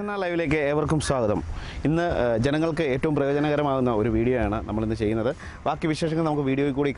S ലൈവിലേക്ക് ഏവർക്കും സ്വാഗതം. ഇന്ന് ജനങ്ങൾക്ക് ഏറ്റവും പ്രയോജനകരമാകുന്ന ഒരു വീഡിയോ ആണ് നമ്മളിന്ന് ചെയ്യുന്നത്. ബാക്കി വിശേഷങ്ങൾ നമുക്ക് വീഡിയോയിൽ കൂടി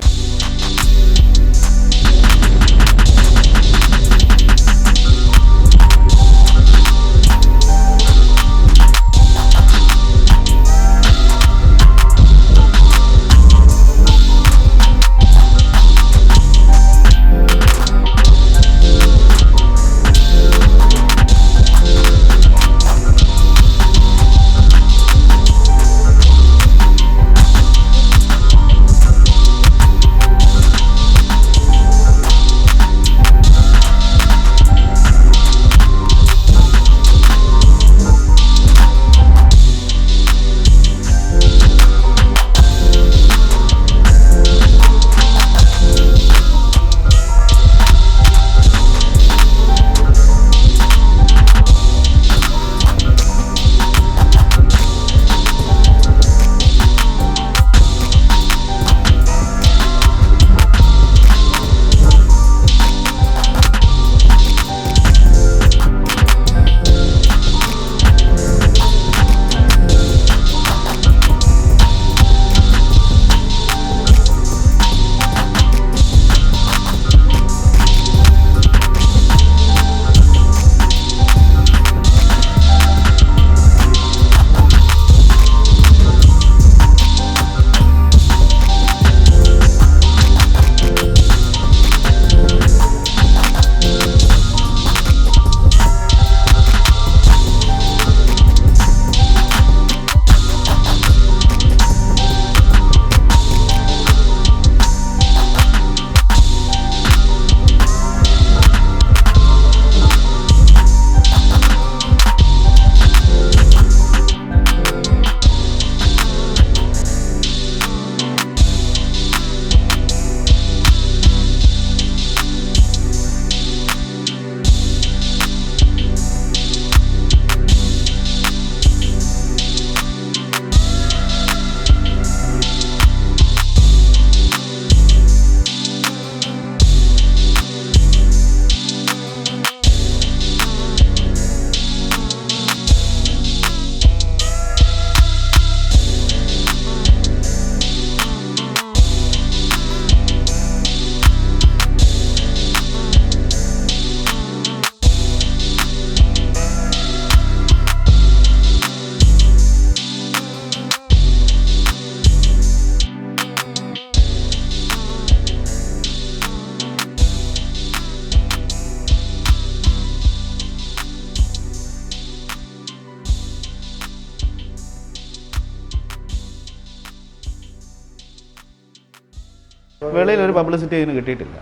ഒരു പബ്ലിസിറ്റി അതിന് കിട്ടിയിട്ടില്ല.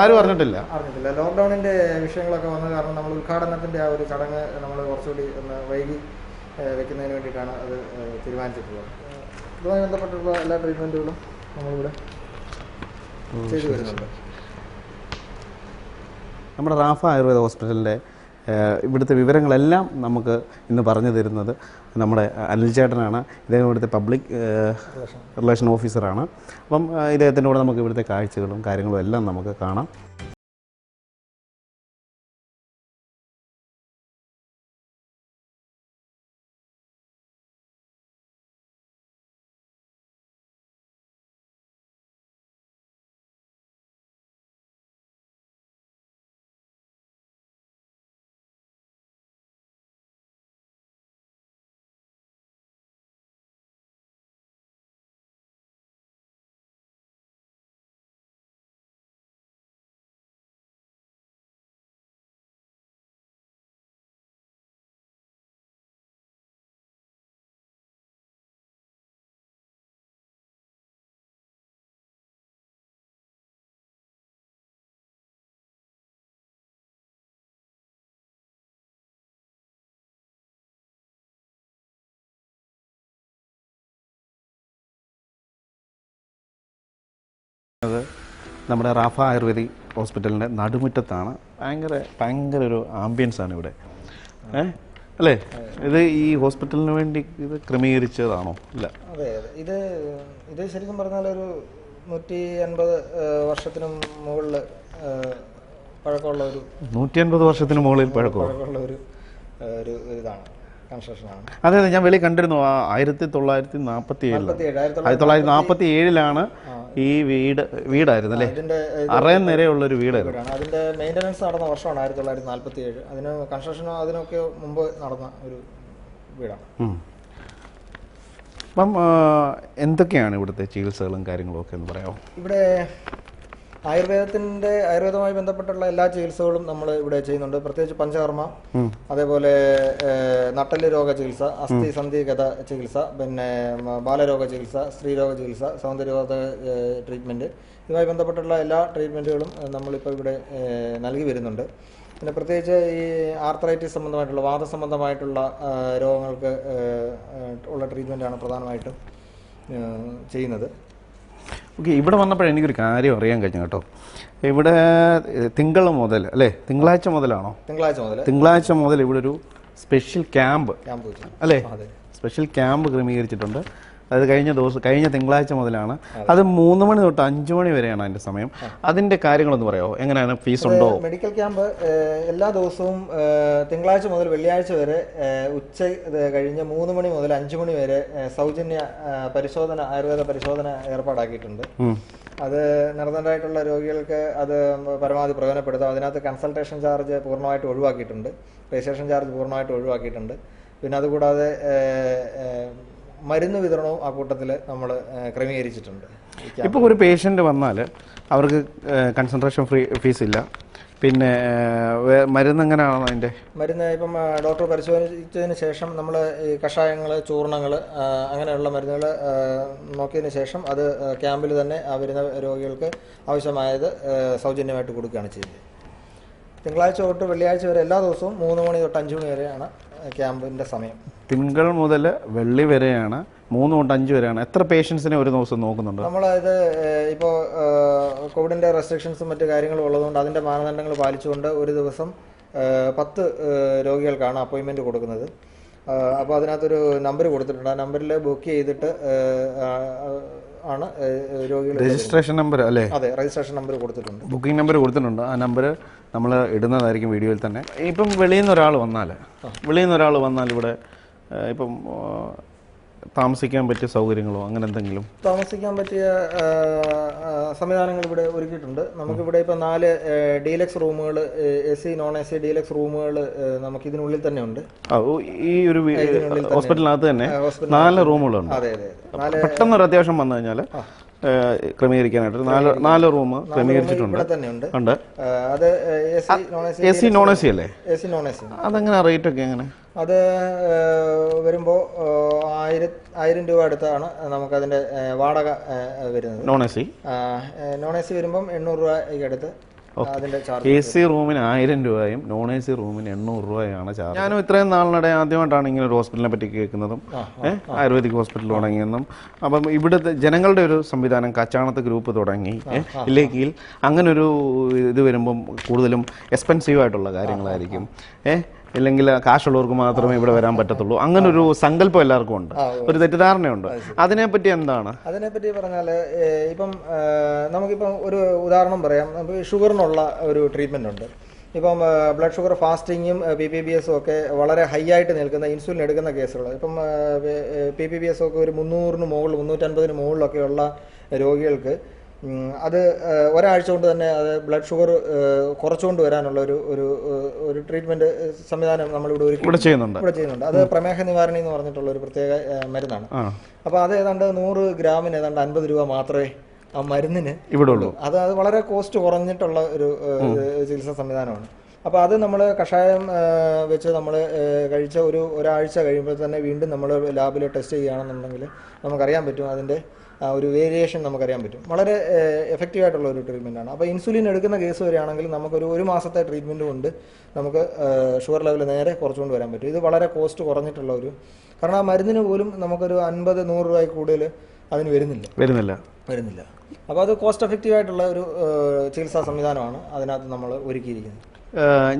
ആരും അറിഞ്ഞിട്ടില്ല. അറിഞ്ഞിട്ടില്ല. ലോക്ക്ഡൌണിന്റെ വിഷയങ്ങളൊക്കെ വന്നത് കാരണം നമ്മൾ ഉദ്ഘാടനത്തിന്റെ ആ ഒരു ചടങ്ങ് നമ്മൾ കുറച്ചുകൂടി ഒന്ന് വൈകി വെക്കുന്നതിന് വേണ്ടിയിട്ടാണ് അത് തീരുമാനിച്ചിട്ടുള്ളത്. ഇതുമായി ബന്ധപ്പെട്ടുള്ള എല്ലാ ട്രീറ്റ്മെന്റുകളും നമ്മളിവിടെ ചെയ്തു വരുന്നുണ്ട്. നമ്മുടെ റാഫ ആയുർവേദ ഹോസ്പിറ്റലിന്റെ ഇവിടുത്തെ വിവരങ്ങളെല്ലാം നമുക്ക് ഇന്ന് പറഞ്ഞു തരുന്നത് നമ്മുടെ അനിൽ ചേട്ടനാണ്. ഇദ്ദേഹം ഇവിടുത്തെ പബ്ലിക് റിലേഷൻ ഓഫീസറാണ് അപ്പം ഇദ്ദേഹത്തിന്റെ കൂടെ നമുക്ക് ഇവിടുത്തെ കാഴ്ചകളും കാര്യങ്ങളും എല്ലാം നമുക്ക് കാണാം. അത് നമ്മുടെ റാഫ ആയുർവേദി ഹോസ്പിറ്റലിന്റെ നടുമുറ്റത്താണ്. ഭയങ്കര ഭയങ്കര ഒരു ആംബിയൻസ് ആണ് ഇവിടെ. ഏ? അല്ലേ? ഇത് ഈ ഹോസ്പിറ്റലിന് വേണ്ടി ഇത് ക്രമീകരിച്ചതാണോ? ഇല്ല. അതെ അതെ. ഇത് ഇത് ശരിക്കും പറഞ്ഞാൽ ഒരു നൂറ്റി അൻപത് വർഷത്തിനും മുകളിൽ പഴക്കമുള്ള ഒരു നൂറ്റി അൻപത് വർഷത്തിന് മുകളിൽ പഴക്കമോ? പഴക്കമുള്ള ഒരു ഒരു ഇതാണ്. കൺസ്ട്രക്ഷനാണ്. അതെ അതെ ഞാൻ വെളി കണ്ടിരുന്നു. ആ ആയിരത്തി തൊള്ളായിരത്തി നാൽപ്പത്തി ഏഴിൽ ഏഴ് ആയിരത്തി തൊള്ളായിരത്തി നാൽപ്പത്തി ഏഴിലാണ് ഈ വീട് വീടായിരുന്നു അല്ലേ ഇതിന്റെ അറയം നിരയുള്ള ഒരു വീടായിരുന്നു അതിന്റെ മെയിന്റനൻസ് നടന്ന വർഷമാണ് ആയിരത്തി തൊള്ളായിരത്തി നാൽപ്പത്തി ഏഴ് അതിന് കൺസ്ട്രക്ഷനോ അതിനൊക്കെ മുമ്പ് നടന്ന ഒരു വീടാണ്. അപ്പം എന്തൊക്കെയാണ് ഇവിടുത്തെ ചികിത്സകളും കാര്യങ്ങളും ഒക്കെ എന്ന് പറയാമോ? ഇവിടെ ആയുർവേദത്തിന്റെ ആയുർവേദവുമായി ബന്ധപ്പെട്ടുള്ള എല്ലാ ചികിത്സകളും നമ്മൾ ഇവിടെ ചെയ്യുന്നുണ്ട്. പ്രത്യേകിച്ച് പഞ്ചകർമ്മ അതേപോലെ നട്ടൽ രോഗ ചികിത്സ അസ്ഥി സന്ധിഗത ചികിത്സ പിന്നെ ബാലരോഗ ചികിത്സ സ്ത്രീരോഗ ചികിത്സ സൗന്ദര്യരോഗ ട്രീറ്റ്മെന്റ് ഇതുമായി ബന്ധപ്പെട്ടുള്ള എല്ലാ ട്രീറ്റ്മെന്റുകളും നമ്മൾ നമ്മളിപ്പോൾ ഇവിടെ നൽകി വരുന്നുണ്ട്. പിന്നെ പ്രത്യേകിച്ച് ഈ ആർത്രൈറ്റിസ് സംബന്ധമായിട്ടുള്ള വാദ സംബന്ധമായിട്ടുള്ള രോഗങ്ങൾക്ക് ഉള്ള ട്രീറ്റ്മെന്റാണ് പ്രധാനമായിട്ടും ചെയ്യുന്നത്. ഓക്കെ ഇവിടെ വന്നപ്പോഴേ എനിക്കൊരു കാര്യം അറിയാൻ കഴിഞ്ഞു കേട്ടോ. ഇവിടെ തിങ്കൾ മുതൽ അല്ലേ? തിങ്കളാഴ്ച മുതലാണോ? തിങ്കളാഴ്ച മുതൽ. തിങ്കളാഴ്ച മുതൽ ഇവിടെ ഒരു സ്പെഷ്യൽ ക്യാമ്പ് അല്ലേ? സ്പെഷ്യൽ ക്യാമ്പ് ക്രമീകരിച്ചിട്ടുണ്ട്. അത് കഴിഞ്ഞ ദിവസം കഴിഞ്ഞ തിങ്കളാഴ്ച മുതലാണ്. അത് മൂന്ന് മണി തൊട്ട് അഞ്ച് മണി വരെയാണ് അതിന്റെ സമയം. അതിന്റെ കാര്യങ്ങളൊന്ന് പറയാമോ എങ്ങനെയാണ് ഫീസ് ഉണ്ടോ? മെഡിക്കൽ ക്യാമ്പ് എല്ലാ ദിവസവും തിങ്കളാഴ്ച മുതൽ വെള്ളിയാഴ്ച വരെ ഉച്ച കഴിഞ്ഞ് മൂന്ന് മണി മുതൽ അഞ്ച് മണി വരെ സൗജന്യ പരിശോധന ആയുർവേദ പരിശോധന ഏർപ്പാടാക്കിയിട്ടുണ്ട്. അത് നിർബന്ധമായിട്ടുള്ള രോഗികൾക്ക് അത് പരമാവധി പ്രയോജനപ്പെടുത്താം. അതിനകത്ത് കൺസൾട്ടേഷൻ ചാർജ് പൂർണമായിട്ട് ഒഴിവാക്കിയിട്ടുണ്ട്. രജിസ്ട്രേഷൻ ചാർജ് പൂർണമായിട്ട് ഒഴിവാക്കിയിട്ടുണ്ട്. പിന്നെ അതുകൂടാതെ മരുന്ന് വിതരണവും ആ കൂട്ടത്തിൽ നമ്മൾ ക്രമീകരിച്ചിട്ടുണ്ട്. ഇപ്പോൾ ഒരു പേഷ്യന്റ് വന്നാൽ അവർക്ക് കൺസെൻട്രേഷൻ ഫ്രീ ഫീസ് ഇല്ല. പിന്നെ മരുന്ന് എങ്ങനെയാണോ അതിന്റെ മരുന്ന് ഇപ്പം ഡോക്ടർ പരിശോധിച്ചതിന് ശേഷം നമ്മൾ ഈ കഷായങ്ങൾ ചൂർണങ്ങൾ അങ്ങനെയുള്ള മരുന്നുകൾ നോക്കിയതിന് ശേഷം അത് ക്യാമ്പിൽ തന്നെ ആ വരുന്ന രോഗികൾക്ക് ആവശ്യമായത് സൗജന്യമായിട്ട് കൊടുക്കുകയാണ് ചെയ്യുന്നത് തിങ്കളാഴ്ച തൊട്ട് വെള്ളിയാഴ്ച വരെ എല്ലാ ദിവസവും മൂന്ന് മണി തൊട്ട് അഞ്ച് മണി വരെയാണ് ക്യാമ്പിന്റെ സമയം. തിങ്കൾ മുതൽ വെള്ളി വരെയാണ് മൂന്ന് തൊട്ട് അഞ്ച് വരെയാണ്. എത്ര പേഷ്യൻസിനെ ഒരു ദിവസം നോക്കുന്നുണ്ട്? നമ്മളത് ഇപ്പോൾ കോവിഡിന്റെ റെസ്ട്രിക്ഷൻസും മറ്റു കാര്യങ്ങളും ഉള്ളതുകൊണ്ട് അതിന്റെ മാനദണ്ഡങ്ങൾ പാലിച്ചുകൊണ്ട് ഒരു ദിവസം പത്ത് രോഗികൾക്കാണ് അപ്പോയിൻമെന്റ് കൊടുക്കുന്നത്. അപ്പോൾ അതിനകത്തൊരു നമ്പർ കൊടുത്തിട്ടുണ്ട്. ആ നമ്പറിൽ ബുക്ക് ചെയ്തിട്ട് ആണ് രോഗികൾ രജിസ്ട്രേഷൻ നമ്പർ അല്ലേ? അതെ രജിസ്ട്രേഷൻ നമ്പർ കൊടുത്തിട്ടുണ്ട്. ബുക്കിംഗ് നമ്പർ കൊടുത്തിട്ടുണ്ട്. ആ നമ്പർ നമ്മൾ ഇടുന്നതായിരിക്കും വീഡിയോയിൽ തന്നെ. ഇപ്പം വെളിയിൽ നിന്ന് ഒരാൾ വന്നാൽ വെളിയിൽ നിന്ന് ഒരാൾ വന്നാൽ ഇവിടെ ഇപ്പം താമസിക്കാൻ പറ്റിയ സൗകര്യങ്ങളോ അങ്ങനെ എന്തെങ്കിലും? താമസിക്കാൻ പറ്റിയ സംവിധാനങ്ങൾ ഇവിടെ ഒരുക്കിയിട്ടുണ്ട്. നമുക്കിവിടെ ഇപ്പോൾ നാല് ഡീലക്സ് റൂമുകൾ A C non A C deluxe റൂമുകൾ നമുക്ക് ഇതിനുള്ളിൽ തന്നെ ഉണ്ട്. ഈ ഒരു ഹോസ്പിറ്റലിനകത്ത് തന്നെ നാല് റൂമുകളുണ്ട്. അതെ അതെ പെട്ടെന്ന് ഒരു അത്യാവശ്യം വന്നു കഴിഞ്ഞാൽ ക്രമീകരിക്കാനായിട്ട് നാല് നാല് റൂം ക്രമീകരിച്ചിട്ടുണ്ട്. ഉണ്ട്. അത് A C non A C അല്ലേ? A C non A C. അതെങ്ങനെ റേറ്റ് ഒക്കെ എങ്ങനെ? അത് വരുമ്പോൾ ആയിരം ആയിരം രൂപ അടുത്താണ് നമുക്ക് അതിന്റെ വാടക വരുന്നത്. Non A C? Non A C വരുമ്പം എണ്ണൂറ് രൂപയ്ക്ക് അടുത്ത് എ സി റൂമിന് ആയിരം രൂപയും നോൺ എ സി റൂമിന് എണ്ണൂറ് രൂപയാണ് ചാർജ്. ഞാനും ഇത്രയും നാളിനിടെ ആദ്യമായിട്ടാണ് ഇങ്ങനെ ഒരു ഹോസ്പിറ്റലിനെ പറ്റി കേൾക്കുന്നതും ആയുർവേദിക് ഹോസ്പിറ്റൽ തുടങ്ങിയെന്നും. അപ്പം ഇവിടുത്തെ ജനങ്ങളുടെ ഒരു സംവിധാനം കച്ചാണത്ത് ഗ്രൂപ്പ് തുടങ്ങി ഇല്ലെങ്കിൽ അങ്ങനൊരു ഇത് വരുമ്പം കൂടുതലും എക്സ്പെൻസീവ് ആയിട്ടുള്ള കാര്യങ്ങളായിരിക്കും ഏഹ് ഇല്ലെങ്കിൽ കാശുള്ളവർക്ക് മാത്രമേ ഇവിടെ വരാൻ പറ്റത്തുള്ളൂ. അങ്ങനെ ഒരു സങ്കല്പം എല്ലാവർക്കും ഉണ്ട്. ഒരു തെറ്റിദ്ധാരണയുണ്ട്. അതിനെപ്പറ്റി എന്താണ്? അതിനെപ്പറ്റി പറഞ്ഞാൽ ഇപ്പം നമുക്കിപ്പം ഒരു ഉദാഹരണം പറയാം. ഷുഗറിനുള്ള ഒരു ട്രീറ്റ്മെന്റ് ഉണ്ട്. ഇപ്പം ബ്ലഡ് ഷുഗർ ഫാസ്റ്റിങ്ങും പി പി ബി എസും ഒക്കെ വളരെ ഹൈ ആയിട്ട് നിൽക്കുന്ന ഇൻസുലിൻ എടുക്കുന്ന കേസുകൾ ഇപ്പം പി പി ബി എസ് ഒക്കെ ഒരു മുന്നൂറിന് മുകളിൽ മുന്നൂറ്റൻപതിന് മുകളിലൊക്കെയുള്ള രോഗികൾക്ക് അത് ഒരാഴ്ച കൊണ്ട് തന്നെ അത് ബ്ലഡ് ഷുഗർ കുറച്ചുകൊണ്ട് വരാനുള്ള ഒരു ഒരു ഒരു ട്രീറ്റ്മെന്റ് സംവിധാനം നമ്മളിവിടെ ഒരു ഇവിടെ ചെയ്യുന്നുണ്ട്. ഇവിടെ ചെയ്യുന്നുണ്ട്. അത് പ്രമേഹ നിവാരണി എന്ന് പറഞ്ഞിട്ടുള്ള ഒരു പ്രത്യേക മരുന്നാണ്. അപ്പോൾ അത് ഏതാണ്ട് നൂറ് ഗ്രാമിന് ഏതാണ്ട് അൻപത് രൂപ മാത്രമേ ആ മരുന്നിന് ഇവിടെ ഉള്ളൂ. അത് അത് വളരെ കോസ്റ്റ് കുറഞ്ഞിട്ടുള്ള ഒരു ചികിത്സാ സംവിധാനമാണ്. അപ്പോൾ അത് നമ്മൾ കഷായം വെച്ച് നമ്മൾ കഴിച്ച ഒരു ഒരാഴ്ച കഴിയുമ്പോൾ തന്നെ വീണ്ടും നമ്മൾ ലാബിൽ ടെസ്റ്റ് ചെയ്യുകയാണെന്നുണ്ടെങ്കിൽ നമുക്കറിയാൻ പറ്റും അതിന്റെ ഒരു വേരിയേഷൻ നമുക്കറിയാൻ പറ്റും. വളരെ എഫക്റ്റീവ് ആയിട്ടുള്ള ഒരു ട്രീറ്റ്മെന്റ് ആണ്. അപ്പോൾ ഇൻസുലിൻ എടുക്കുന്ന കേസ് വരികയാണെങ്കിൽ നമുക്കൊരു ഒരു മാസത്തെ ട്രീറ്റ്മെന്റ് കൊണ്ട് നമുക്ക് ഷുഗർ ലെവൽ നേരെ കുറച്ചുകൊണ്ട് വരാൻ പറ്റും. ഇത് വളരെ കോസ്റ്റ് കുറഞ്ഞിട്ടുള്ള ഒരു കാരണം ആ മരുന്നിന് പോലും നമുക്കൊരു അൻപത് നൂറ് രൂപ കൂടുതൽ അതിന് വരുന്നില്ല. വരുന്നില്ല. വരുന്നില്ല. അപ്പോൾ അത് കോസ്റ്റ് എഫക്റ്റീവ് ആയിട്ടുള്ള ഒരു ചികിത്സാ സംവിധാനമാണ് അതിനകത്ത് നമ്മൾ ഒരുക്കിയിരിക്കുന്നത്.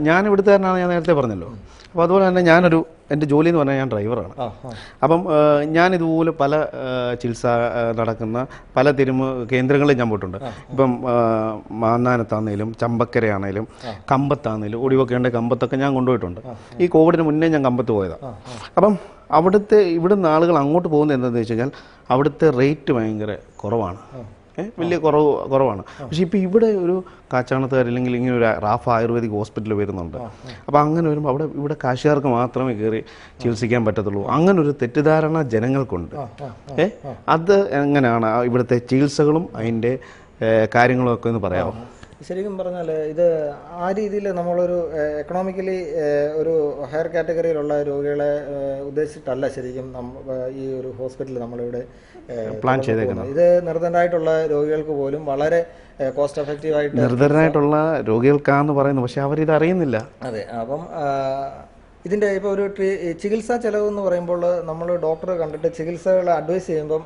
ഞാൻ ഇവിടുത്തുകാരനാണ് ഞാൻ നേരത്തെ പറഞ്ഞല്ലോ. അപ്പോൾ അതുപോലെ തന്നെ ഞാനൊരു എന്റെ ജോലി എന്ന് പറഞ്ഞാൽ ഞാൻ ഡ്രൈവറാണ്. അപ്പം ഞാൻ ഇതുപോലെ പല ചികിത്സ നടക്കുന്ന പല തിരുമ കേന്ദ്രങ്ങളിൽ ഞാൻ പോയിട്ടുണ്ട്. ഇപ്പം മാന്നാനത്താന്നേലും ചമ്പക്കരയാണേലും കമ്പത്താന്നേലും ഒടിവൊക്കെയുണ്ട് കമ്പത്തൊക്കെ ഞാൻ കൊണ്ടുപോയിട്ടുണ്ട്. ഈ കോവിഡിന് മുന്നേ ഞാൻ കമ്പത്ത് പോയതാണ് അപ്പം അവിടുത്തെ ഇവിടുന്ന് ആളുകൾ അങ്ങോട്ട് പോകുന്നത് എന്താണെന്ന് വെച്ച് കഴിഞ്ഞാൽ അവിടുത്തെ റേറ്റ് ഭയങ്കര കുറവാണ്. വലിയ കുറവ് കുറവാണ്. പക്ഷേ ഇപ്പോൾ ഇവിടെ ഒരു കാച്ചാണത്തുകാർ അല്ലെങ്കിൽ ഇങ്ങനെ ഒരു റാഫ് ആയുർവേദിക് ഹോസ്പിറ്റൽ വരുന്നുണ്ട്. അപ്പോൾ അങ്ങനെ വരുമ്പോൾ അവിടെ ഇവിടെ കാശുകാർക്ക് മാത്രമേ കയറി ചികിത്സിക്കാൻ പറ്റത്തുള്ളൂ. അങ്ങനെ ഒരു തെറ്റിദ്ധാരണ ജനങ്ങൾക്കുണ്ട്. ഏ അത് എങ്ങനെയാണ് ഇവിടുത്തെ ചികിത്സകളും അതിന്റെ കാര്യങ്ങളും ഒക്കെ ഒന്ന് പറയാമോ? ശരിക്കും പറഞ്ഞാൽ ഇത് ആ രീതിയിൽ നമ്മളൊരു എക്കണോമിക്കലി ഒരു ഹയർ കാറ്റഗറിയിലുള്ള രോഗികളെ ഉദ്ദേശിച്ചിട്ടല്ല ശരിക്കും ഈ ഒരു ഹോസ്പിറ്റൽ നമ്മളിവിടെ പ്ലാൻ ചെയ്തേക്കുന്നത്. ഇത് നിർദ്ധനായിട്ടുള്ള രോഗികൾക്ക് പോലും വളരെ കോസ്റ്റ് എഫക്റ്റീവ് ആയിട്ട് നിർദ്ധനായിട്ടുള്ള രോഗികൾക്കാന്ന് പറയുന്നു. പക്ഷെ അവരിത് അറിയുന്നില്ല അതെ അപ്പം ഇതിന്റെ ഇതിന്റെ ഇപ്പോൾ ഒരു ട്രീ ചികിത്സാ ചെലവ് എന്ന് പറയുമ്പോൾ നമ്മൾ ഡോക്ടറെ കണ്ടിട്ട് ചികിത്സകൾ അഡ്വൈസ് ചെയ്യുമ്പം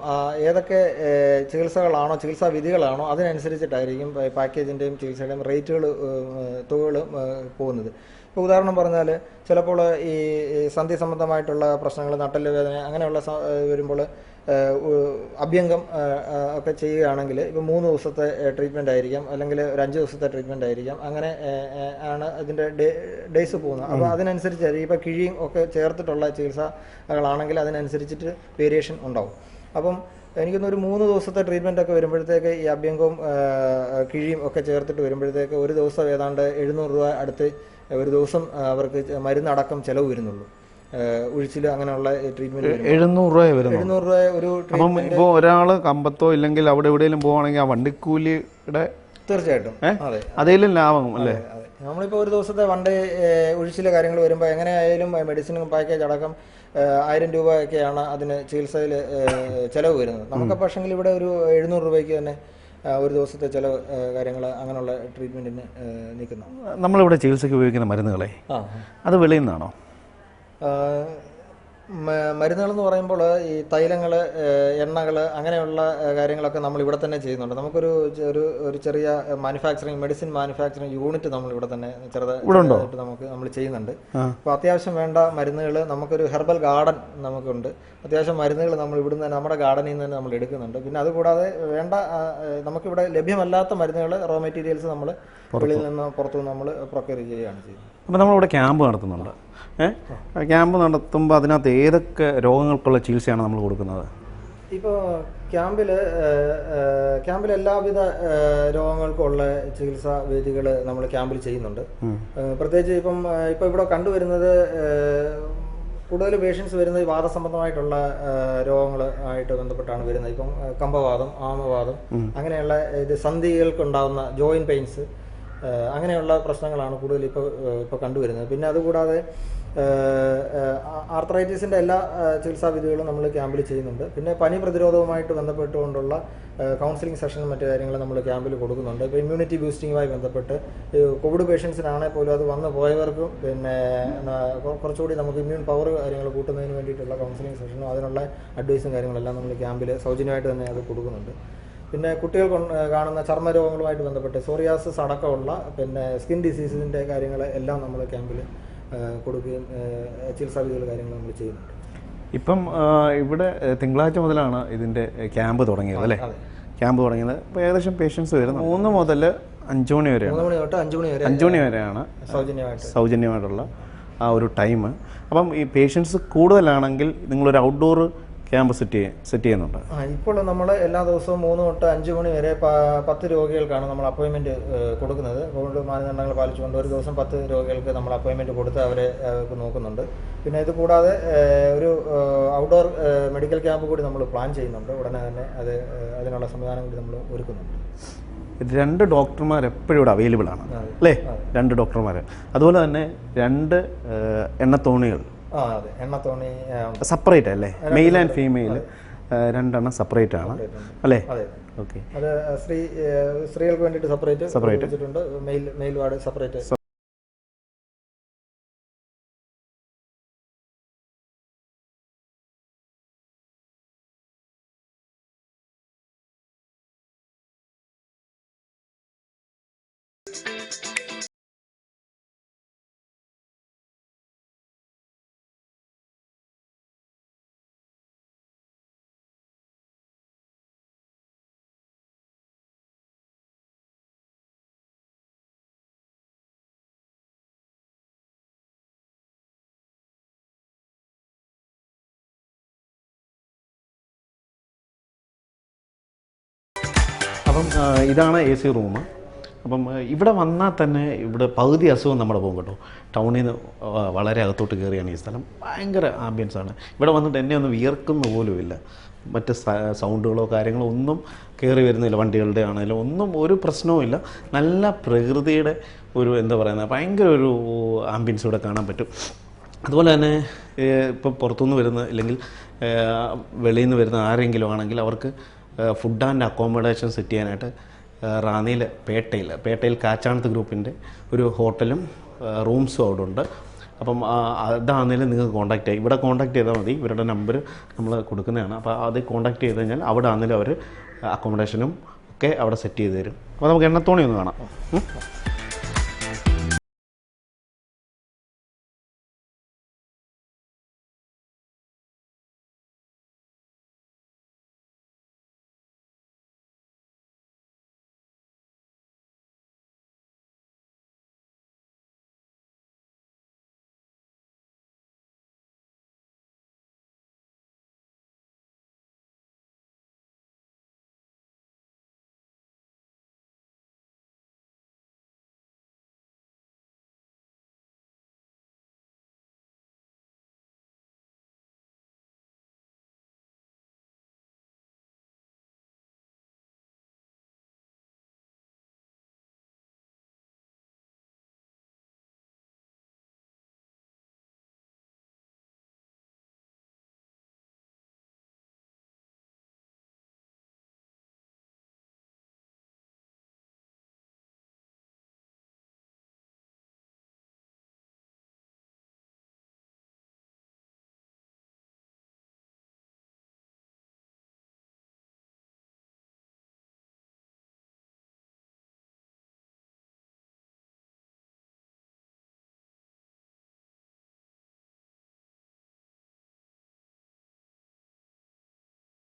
ഏതൊക്കെ ചികിത്സകളാണോ ചികിത്സാ വിധികളാണോ അതിനനുസരിച്ചിട്ടായിരിക്കും പാക്കേജിന്റെയും പാക്കേജിന്റെയും ചികിത്സയുടെയും റേറ്റുകൾ തുകകളും പോകുന്നത്. ഇപ്പോൾ ഉദാഹരണം പറഞ്ഞാൽ ചിലപ്പോൾ ഈ സന്ധി സംബന്ധമായിട്ടുള്ള പ്രശ്നങ്ങൾ നട്ടൽ വേദന അങ്ങനെയുള്ള വരുമ്പോൾ അഭ്യംഗം ഒക്കെ ചെയ്യുകയാണെങ്കിൽ ഇപ്പോൾ മൂന്ന് ദിവസത്തെ ട്രീറ്റ്മെന്റ് ആയിരിക്കാം. അല്ലെങ്കിൽ ഒരു അഞ്ച് ദിവസത്തെ ട്രീറ്റ്മെന്റ് ആയിരിക്കാം. അങ്ങനെ ആണ് അതിന്റെ ഡേയ്സ് പോകുന്നത്. അപ്പോൾ അതിനനുസരിച്ച് ഇപ്പോൾ കിഴിയും ഒക്കെ ചേർത്തിട്ടുള്ള ചികിത്സകളാണെങ്കിൽ അതിനനുസരിച്ചിട്ട് വേരിയേഷൻ ഉണ്ടാവും. അപ്പം എനിക്കൊന്ന് ഒരു മൂന്ന് ദിവസത്തെ ട്രീറ്റ്മെന്റ് ഒക്കെ വരുമ്പോഴത്തേക്ക് ഈ അഭ്യംഗവും കിഴിയും ഒക്കെ ചേർത്തിട്ട് വരുമ്പോഴത്തേക്ക് ഒരു ദിവസം ഏതാണ്ട് എഴുന്നൂറ് രൂപ അടുത്ത് ഒരു ദിവസം അവർക്ക് മരുന്നടക്കം ചിലവ് വരുന്നുള്ളൂ. ഉഴിച്ചിൽ അങ്ങനെയുള്ള ട്രീറ്റ്മെന്റ് എഴുന്നൂറ് രൂപ വരും എഴുന്നൂറ് രൂപ ഒരു അപ്പം ഇപ്പോൾ ഒരാൾ കമ്പത്തോ ഇല്ലെങ്കിൽ അവിടെ എവിടെയെങ്കിലും പോവാണെങ്കിൽ ആ വണ്ടിക്കൂലിയുടെ തീർച്ചയായിട്ടും. അതെ. അതേലും ലാഭം അല്ലേ? നമ്മളിപ്പോൾ ഒരു ദിവസത്തെ വണ്ടി ഒഴിച്ചിലെ കാര്യങ്ങൾ വരുമ്പോൾ എങ്ങനെയായാലും മെഡിസിനും പാക്കേജ് അടക്കം ആയിരം രൂപയൊക്കെയാണ് അതിന് ചികിത്സയിൽ ചിലവ് വരുന്നത്. നമുക്ക് പക്ഷെങ്കിൽ ഇവിടെ ഒരു എഴുന്നൂറ് രൂപയ്ക്ക് തന്നെ ഒരു ദിവസത്തെ ചിലവ് കാര്യങ്ങൾ അങ്ങനെയുള്ള ട്രീറ്റ്മെന്റിന് നിൽക്കുന്നു. നമ്മളിവിടെ ചികിത്സയ്ക്ക് ഉപയോഗിക്കുന്ന മരുന്നുകളെ അത് വെളിയിൽ നിന്നാണോ? മരുന്നുകൾ എന്ന് പറയുമ്പോൾ ഈ തൈലങ്ങൾ എണ്ണകൾ അങ്ങനെയുള്ള കാര്യങ്ങളൊക്കെ നമ്മൾ ഇവിടെ തന്നെ ചെയ്യുന്നുണ്ട്. നമുക്കൊരു ഒരു ഒരു ചെറിയ മാനുഫാക്ചറിങ് മെഡിസിൻ മാനുഫാക്ചറിങ് യൂണിറ്റ് നമ്മൾ ഇവിടെ തന്നെ ചെറുതായിട്ട് നമുക്ക് നമ്മൾ ചെയ്യുന്നുണ്ട്. അപ്പോൾ അത്യാവശ്യം വേണ്ട മരുന്നുകൾ നമുക്കൊരു ഹെർബൽ ഗാർഡൻ നമുക്കുണ്ട്. അത്യാവശ്യം മരുന്നുകൾ നമ്മൾ ഇവിടുന്ന് തന്നെ നമ്മുടെ ഗാർഡനിൽ നിന്ന് തന്നെ നമ്മൾ എടുക്കുന്നുണ്ട്. പിന്നെ അതുകൂടാതെ വേണ്ട നമുക്കിവിടെ ലഭ്യമല്ലാത്ത മരുന്നുകൾ റോ മെറ്റീരിയൽസ് നമ്മൾ വെളിയിൽ നിന്ന് പുറത്തുനിന്ന് നമ്മൾ പ്രൊക്യൂർ ചെയ്യുകയാണ് ചെയ്യുന്നത്. അപ്പോൾ നമ്മളിവിടെ ക്യാമ്പ് നടത്തുന്നുണ്ട്. ക്യാമ്പ് നടത്തുമ്പോൾ അതിനകത്ത് ഏതൊക്കെ രോഗങ്ങൾക്കുള്ള ചികിത്സയാണ് നമ്മൾ കൊടുക്കുന്നത്? ഇപ്പോൾ ക്യാമ്പിൽ ക്യാമ്പിൽ എല്ലാവിധ രോഗങ്ങൾക്കുള്ള ചികിത്സാ വേദികൾ നമ്മൾ ക്യാമ്പിൽ ചെയ്യുന്നുണ്ട്. പ്രത്യേകിച്ച് ഇപ്പം ഇപ്പം ഇവിടെ കണ്ടുവരുന്നത് കൂടുതൽ പേഷ്യൻസ് വരുന്നത് വാദസംബന്ധമായിട്ടുള്ള രോഗങ്ങൾ ആയിട്ട് ബന്ധപ്പെട്ടാണ് വരുന്നത്. ഇപ്പം കമ്പവാദം ആമവാദം അങ്ങനെയുള്ള ഇത് സന്ധികൾക്കുണ്ടാകുന്ന ജോയിൻ പെയിൻസ് അങ്ങനെയുള്ള പ്രശ്നങ്ങളാണ് കൂടുതൽ ഇപ്പോൾ ഇപ്പോൾ കണ്ടുവരുന്നത്. പിന്നെ അതുകൂടാതെ ആർത്രൈറ്റിസിന്റെ എല്ലാ ചികിത്സാ വിധികളും നമ്മൾ ക്യാമ്പിൽ ചെയ്യുന്നുണ്ട്. പിന്നെ പനി പ്രതിരോധവുമായിട്ട് ബന്ധപ്പെട്ടുകൊണ്ടുള്ള കൗൺസിലിംഗ് സെഷനും മറ്റു കാര്യങ്ങളും നമ്മൾ ക്യാമ്പിൽ കൊടുക്കുന്നുണ്ട്. ഇപ്പോൾ ഇമ്മ്യൂണിറ്റി ബൂസ്റ്റിങ്ങുമായി ബന്ധപ്പെട്ട് കോവിഡ് പേഷ്യൻസിനാണെങ്കിൽ പോലും അത് വന്ന് പോയവർക്കും പിന്നെ കുറച്ചുകൂടി നമുക്ക് ഇമ്മ്യൂൺ പവർ കാര്യങ്ങൾ കൂട്ടുന്നതിന് വേണ്ടിയിട്ടുള്ള കൗൺസിലിംഗ് സെഷനും അതിനുള്ള അഡ്വൈസും കാര്യങ്ങളെല്ലാം നമ്മൾ ക്യാമ്പിൽ സൗജന്യമായിട്ട് തന്നെ അത് കൊടുക്കുന്നുണ്ട്. പിന്നെ കുട്ടികൾ കാണുന്ന ചർമ്മ രോഗങ്ങളുമായിട്ട് ബന്ധപ്പെട്ട് സോറിയാസിസ് അടക്കമുള്ള പിന്നെ സ്കിൻ ഡിസീസിന്റെ കാര്യങ്ങൾ എല്ലാം നമ്മൾ ക്യാമ്പിൽ കൊടുക്കുകയും ചികിത്സാ വിധികൾ കാര്യങ്ങൾ നമ്മൾ ചെയ്യുന്നുണ്ട്. ഇപ്പം ഇവിടെ തിങ്കളാഴ്ച മുതലാണ് ഇതിന്റെ ക്യാമ്പ് തുടങ്ങിയത് അല്ലേ? ക്യാമ്പ് തുടങ്ങിയത്. ഇപ്പോൾ ഏകദേശം പേഷ്യൻസ് വരുന്നത് മൂന്ന് മുതൽ അഞ്ച് മണി വരെയാണ്. മൂന്ന് മണി തൊട്ട് അഞ്ച് മണി വരെ അഞ്ച് മണി വരെയാണ് സൗജന്യമായിട്ട്. സൗജന്യമായിട്ടുള്ള ആ ഒരു ടൈം. അപ്പം ഈ പേഷ്യൻസ് കൂടുതലാണെങ്കിൽ നിങ്ങളൊരു ഔട്ട്ഡോർ ക്യാമ്പ് സെറ്റ് സെറ്റ് ചെയ്യുന്നുണ്ട്. ആ ഇപ്പോൾ നമ്മൾ എല്ലാ ദിവസവും മൂന്ന് തൊട്ട് അഞ്ച് മണി വരെ പത്ത് രോഗികൾക്കാണ് നമ്മൾ അപ്പോയിൻമെന്റ് കൊടുക്കുന്നത്. കോവിഡ് മാനദണ്ഡങ്ങൾ പാലിച്ചുകൊണ്ട് ഒരു ദിവസം പത്ത് രോഗികൾക്ക് നമ്മൾ അപ്പോയിൻമെന്റ് കൊടുത്ത് അവരെ നോക്കുന്നുണ്ട്. പിന്നെ ഇത് കൂടാതെ ഒരു ഔട്ട്ഡോർ മെഡിക്കൽ ക്യാമ്പ് കൂടി നമ്മൾ പ്ലാൻ ചെയ്യുന്നുണ്ട്. ഉടനെ തന്നെ അത് അതിനുള്ള സംവിധാനം കൂടി നമ്മൾ ഒരുക്കുന്നുണ്ട്. രണ്ട് ഡോക്ടർമാർ എപ്പോഴും ഇവിടെ അവൈലബിൾ ആണ്. അല്ലേ? രണ്ട് ഡോക്ടർമാർ അതുപോലെ തന്നെ രണ്ട് എണ്ണത്തോണികൾ. എണ്ണത്തോണി. സെപ്പറേറ്റ് അല്ലേ? മെയിൽ ആൻഡ് ഫീമെയിൽ രണ്ടെണ്ണം സെപ്പറേറ്റ് ആണ്. അല്ലേ? അതെ. ഓക്കെ അത് സ്ത്രീ സ്ത്രീകൾക്ക് വേണ്ടിയിട്ട് സെപ്പറേറ്റ് സെപ്പറേറ്റ് വെച്ചിട്ടുണ്ട് മെയിൽ മെയിൽ വാർഡ് സെപ്പറേറ്റ് അപ്പം ഇതാണ് എ സി റൂം. അപ്പം ഇവിടെ വന്നാൽ തന്നെ ഇവിടെ പകുതി അസുഖം നമ്മുടെ പോകും കേട്ടോ. ടൗണിൽ നിന്ന് വളരെ അകത്തോട്ട് കയറിയാണ് ഈ സ്ഥലം. ഭയങ്കര ആംബിയൻസ് ആണ്. ഇവിടെ വന്നിട്ട് എന്നെ ഒന്ന് വിയർക്കുന്ന പോലുമില്ല മറ്റ് സൗണ്ടുകളോ കാര്യങ്ങളോ ഒന്നും കയറി വരുന്നില്ല. വണ്ടികളുടെ ആണെങ്കിലും ഒന്നും ഒരു പ്രശ്നവും ഇല്ല. നല്ല പ്രകൃതിയുടെ ഒരു എന്താ പറയുന്നത് ഭയങ്കര ഒരു ആംബിയൻസ് ഇവിടെ കാണാൻ പറ്റും. അതുപോലെ തന്നെ ഇപ്പോൾ പുറത്തുനിന്ന് വരുന്ന അല്ലെങ്കിൽ വെളിയിൽ നിന്ന് വരുന്ന ആരെങ്കിലും ആണെങ്കിൽ അവർക്ക് ഫുഡ് ആൻഡ് അക്കോമഡേഷൻ സെറ്റ് ചെയ്യാനായിട്ട് റാന്നിയിൽ പേട്ടയിൽ പേട്ടയിൽ കാച്ചാണത്ത് ഗ്രൂപ്പിന്റെ ഒരു ഹോട്ടലും റൂംസും അവിടെ ഉണ്ട്. അപ്പം അതാണെങ്കിൽ നിങ്ങൾക്ക് കോൺടാക്ട് ചെയ്യാം. ഇവിടെ കോൺടാക്ട് ചെയ്താൽ മതി. ഇവരുടെ നമ്പർ നമ്മൾ കൊടുക്കുന്നതാണ്. അപ്പോൾ അത് കോൺടാക്ട് ചെയ്ത് കഴിഞ്ഞാൽ അവിടെ ആണെങ്കിലും അവർ അക്കോമഡേഷനും ഒക്കെ അവിടെ സെറ്റ് ചെയ്ത് തരും. അപ്പോൾ നമുക്ക് എണ്ണത്തോണി ഒന്ന് കാണാം.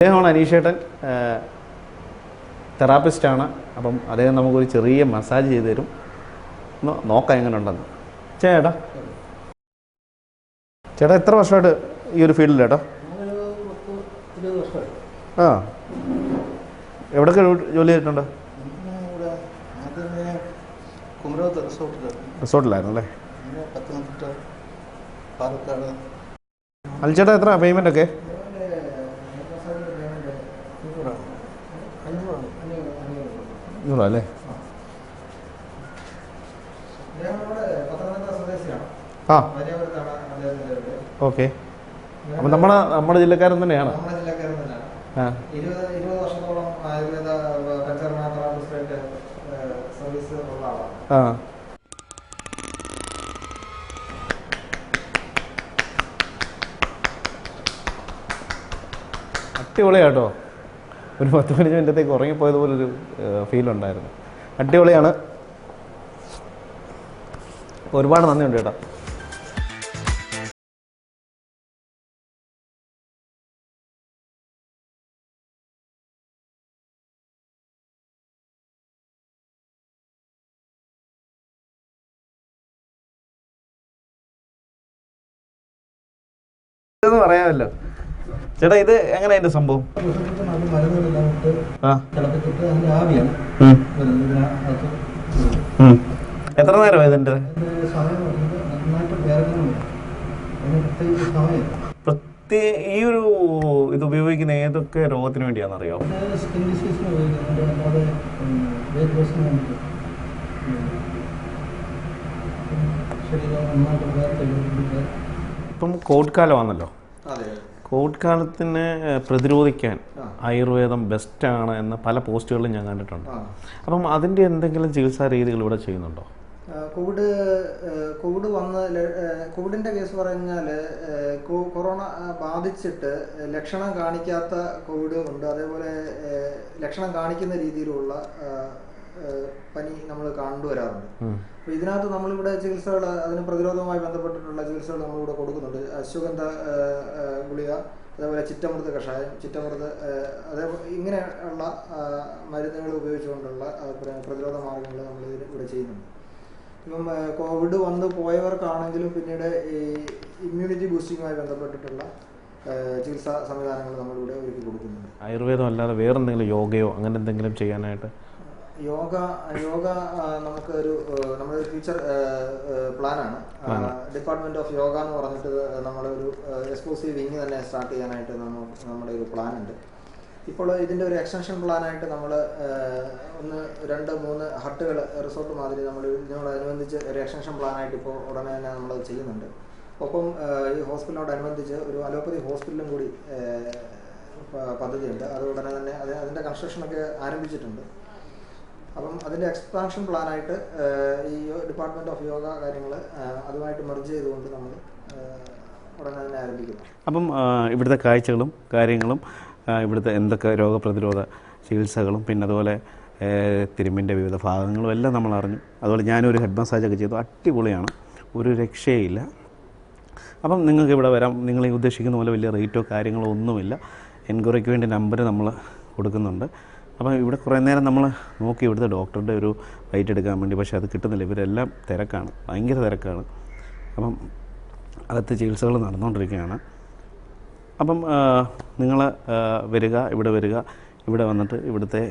അദ്ദേഹമാണ് അനീഷേട്ടൻ തെറാപ്പിസ്റ്റാണ്. അപ്പം അദ്ദേഹം നമുക്കൊരു ചെറിയ മസാജ് ചെയ്തു തരും. ഒന്ന് നോക്കാം എങ്ങനെ ഉണ്ടെന്ന് ചേട്ടാ. ചേട്ടാ എത്ര വർഷമായിട്ട് ഈ ഒരു ഫീൽഡിൽ ചേട്ടാ? ആ. എവിടെയൊക്കെ ജോലി ചെയ്തിട്ടുണ്ട്? റിസോർട്ടിലായിരുന്നു അല്ലേ അൽച്ചേട്ടാ എത്ര പേയ്മെന്റ് ഒക്കെ അഞ്ഞൂറാ അല്ലേ? ആ. ഓക്കെ. അപ്പം നമ്മുടെ നമ്മുടെ ജില്ലക്കാരൻ തന്നെയാണ്. ആ. അടിപൊളിയാട്ടോ. ഒരു പത്ത് പതിനഞ്ച് മിനിറ്റത്തേക്ക് ഉറങ്ങിപ്പോയതുപോലൊരു ഫീൽ ഉണ്ടായിരുന്നു. അടിപൊളിയാണ്. ഒരുപാട് നന്ദിയുണ്ട് എന്ന് പറയാമല്ലോ. ചേട്ടാ ഇത് എങ്ങനെ അതിന്റെ സംഭവം. എത്ര നേരം ഇതിന്റെ? ഈ ഒരു ഇത് ഉപയോഗിക്കുന്ന ഏതൊക്കെ രോഗത്തിന് നന്നായിട്ട് വേർത്ത് ഇപ്പം കോവിഡ് കാലമാണല്ലോ. കോവിഡ് കാലത്തിനെ പ്രതിരോധിക്കാൻ ആയുർവേദം ബെസ്റ്റാണ് എന്ന് പല പോസ്റ്റുകളിലും ഞാൻ കണ്ടിട്ടുണ്ട്. അപ്പം അതിന്റെ എന്തെങ്കിലും ചികിത്സാ രീതികൾ ഇവിടെ ചെയ്യുന്നുണ്ടോ? കോവിഡ് കോവിഡ് വന്ന് കോവിഡിന്റെ കേസ് പറഞ്ഞാൽ കൊറോണ ബാധിച്ചിട്ട് ലക്ഷണം കാണിക്കാത്ത കോവിഡ് ഉണ്ട് അതേപോലെ ലക്ഷണം കാണിക്കുന്ന രീതിയിലുള്ള പനി നമ്മൾ കണ്ടുവരാറുണ്ട്. അപ്പൊ ഇതിനകത്ത് നമ്മളിവിടെ ചികിത്സകൾ അതിന് പ്രതിരോധവുമായി ബന്ധപ്പെട്ടിട്ടുള്ള ചികിത്സകൾ നമ്മളിവിടെ കൊടുക്കുന്നുണ്ട്. അശ്വഗന്ധ ഗുളിക അതേപോലെ ചിറ്റമൃത് കഷായം ചിറ്റമൃത് അതേ അതേപോലെ ഇങ്ങനെയുള്ള മരുന്നുകൾ ഉപയോഗിച്ചുകൊണ്ടുള്ള പ്രതിരോധ മാർഗങ്ങൾ നമ്മൾ ഇവിടെ ചെയ്യുന്നുണ്ട്. ഇപ്പം കോവിഡ് വന്ന് പോയവർക്കാണെങ്കിലും പിന്നീട് ഈ ഇമ്മ്യൂണിറ്റി ബൂസ്റ്റിങ്ങുമായി ബന്ധപ്പെട്ടിട്ടുള്ള ചികിത്സാ സംവിധാനങ്ങൾ നമ്മളിവിടെ ഒരുക്കി കൊടുക്കുന്നുണ്ട്. ആയുർവേദം അല്ലാതെ വേറെന്തെങ്കിലും യോഗയോ അങ്ങനെ എന്തെങ്കിലും ചെയ്യാനായിട്ട് യോഗ യോഗ നമുക്ക് ഒരു നമ്മുടെ ഫ്യൂച്ചർ പ്ലാനാണ് ഡിപ്പാർട്ട്മെന്റ് ഓഫ് യോഗ എന്ന് പറഞ്ഞിട്ട് നമ്മളൊരു എക്സ്ക്ലൂസീവ് വിങ് തന്നെ സ്റ്റാർട്ട് ചെയ്യാനായിട്ട് നമ്മ നമ്മുടെ ഒരു പ്ലാൻ ഉണ്ട്. ഇപ്പോൾ ഇതിന്റെ ഒരു എക്സ്റ്റൻഷൻ പ്ലാനായിട്ട് നമ്മൾ ഒന്ന് രണ്ട് മൂന്ന് ഹട്ടുകൾ റിസോർട്ട് മാതിരി നമ്മൾ ഇതിനോടനുബന്ധിച്ച് ഒരു എക്സ്റ്റൻഷൻ പ്ലാനായിട്ട് ഇപ്പോൾ ഉടനെ തന്നെ നമ്മൾ ചെയ്യുന്നുണ്ട്. ഒപ്പം ഈ ഹോസ്പിറ്റലിനോടനുബന്ധിച്ച് ഒരു അലോപ്പതി ഹോസ്പിറ്റലും കൂടി പദ്ധതിയുണ്ട്. അത് ഉടനെ തന്നെ അതിന്റെ കൺസ്ട്രക്ഷൻ ഒക്കെ ആരംഭിച്ചിട്ടുണ്ട്. അപ്പം അതിന്റെ എക്സ്പാൻഷൻ പ്ലാനായിട്ട് ഈ ഡിപ്പാർട്ട്മെന്റ് ഓഫ് യോഗ കാര്യങ്ങൾ അതുമായിട്ട് മെർജ് ചെയ്തുകൊണ്ട് നമ്മൾ ഉടനെ തന്നെ ആരംഭിക്കുന്നു. അപ്പം ഇവിടുത്തെ കാഴ്ചകളും കാര്യങ്ങളും ഇവിടുത്തെ എന്തൊക്കെ രോഗപ്രതിരോധ ചികിത്സകളും പിന്നെ അതുപോലെ തിരുമ്പിന്റെ വിവിധ ഭാഗങ്ങളും എല്ലാം നമ്മൾ അറിഞ്ഞു. അതുപോലെ ഞാനൊരു ഹെഡ് മസാജൊക്കെ ചെയ്തു. അടിപൊളിയാണ്. ഒരു രക്ഷയില്ല. അപ്പം നിങ്ങൾക്ക് ഇവിടെ വരാം. നിങ്ങൾ ഉദ്ദേശിക്കുന്ന പോലെ വലിയ റേറ്റോ കാര്യങ്ങളോ ഒന്നുമില്ല. എൻക്വയറിക്ക് വേണ്ടി നമ്പർ നമ്മൾ കൊടുക്കുന്നുണ്ട്. അപ്പം ഇവിടെ കുറേ നേരം നമ്മൾ നോക്കി ഇവിടുത്തെ ഡോക്ടറുടെ ഒരു ഫൈറ്റ് എടുക്കാൻ വേണ്ടി പക്ഷേ അത് കിട്ടുന്നില്ല. ഇവരെല്ലാം തിരക്കാണ് ഭയങ്കര തിരക്കാണ്. അപ്പം അകത്ത് ചികിത്സകൾ നടന്നുകൊണ്ടിരിക്കുകയാണ്. അപ്പം നിങ്ങൾ വരിക ഇവിടെ വരിക ഇവിടെ വന്നിട്ട് ഇവിടുത്തെ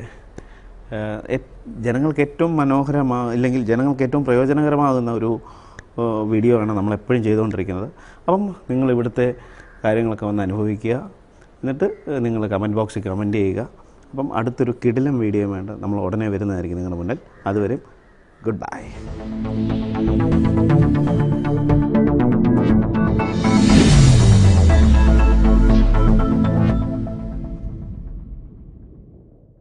ജനങ്ങൾക്ക് ഏറ്റവും മനോഹരമാ ഇല്ലെങ്കിൽ ജനങ്ങൾക്ക് ഏറ്റവും പ്രയോജനകരമാകുന്ന ഒരു വീഡിയോ ആണ് നമ്മൾ എപ്പോഴും ചെയ്തുകൊണ്ടിരിക്കുന്നത്. അപ്പം നിങ്ങൾ ഇവിടുത്തെ കാര്യങ്ങളൊക്കെ വന്ന് അനുഭവിക്കുക. എന്നിട്ട് നിങ്ങൾ കമന്റ് ബോക്സിൽ കമന്റ് ചെയ്യുക. അപ്പം അടുത്തൊരു കിടിലം വീഡിയോ വേണ്ട. നമ്മൾ ഉടനെ വരുന്നതായിരിക്കും നിങ്ങളുടെ മുന്നിൽ. അതുവരെ ഗുഡ് ബൈ